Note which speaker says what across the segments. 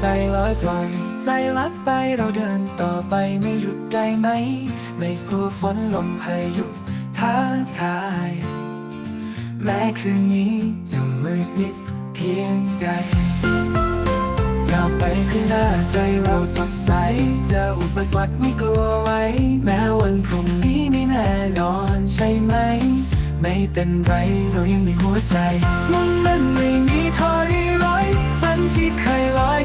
Speaker 1: ใจลอยปล่อยใจลัดไปเราเดินต่อไปไม่หยุดได้ไหม ไม่กลัวฝนลมพายุท้าทาย แม้คืนนี้จะมืดมิดเพียงใดก้าไปข้างหน้าใจเราสดใสเจะอุปสรรคไม่กลัวไว้ แม้วันพรุ่งนี้ไม่แน่นอนใช่ไหม ไม่เป็นไรเรายังมีหัวใจมุ่งมั่นไม่มีถอ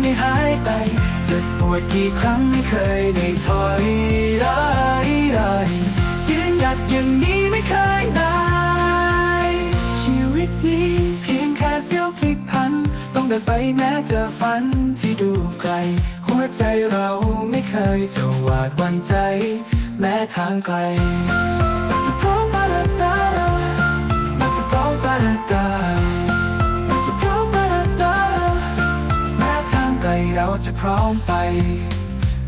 Speaker 1: ไม่หายไปจะปวดกี่ครั้งไม่เคยได้ถอยร้อยเลยยืนหยัดอย่างนี้ไม่เคยนายชีวิตนี้เพียงแค่เสี้ยวพลิกพัน ต้องเดินไปแม้เจอฝันที่ดูไกล หัวใจเราไม่เคยจะหวาดวันใจ แม้ทางไกล เราจะพร้อมไป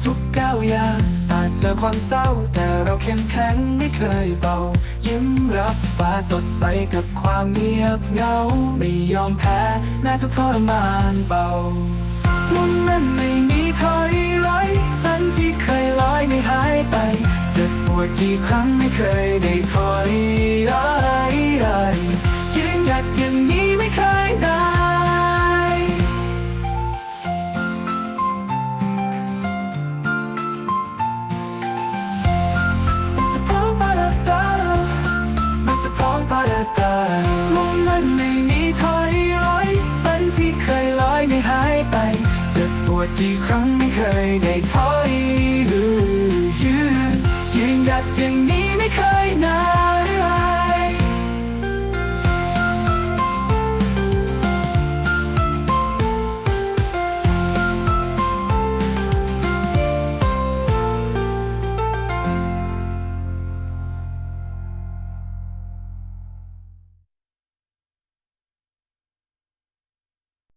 Speaker 1: ทุกก้าวยาอาจจอความเศร้า แต่เราเข้มแข็งไม่เคยเบา ยิ้มรับฟ้าสดใสกับความเงียบเงา ไม่ยอมแพ้แม้ทุกทรมานเบามุ่งมั่นไม่มีถอยร้อยฝันที่เคยลอยไม่หายไปจ็บปวดกี่ครั้งไม่เคยได้ถอยร้อย ดกี่ครั้งไม่เคยได้ถอยยืนยืนหยัดอย่างนี้ไม่เคยนาย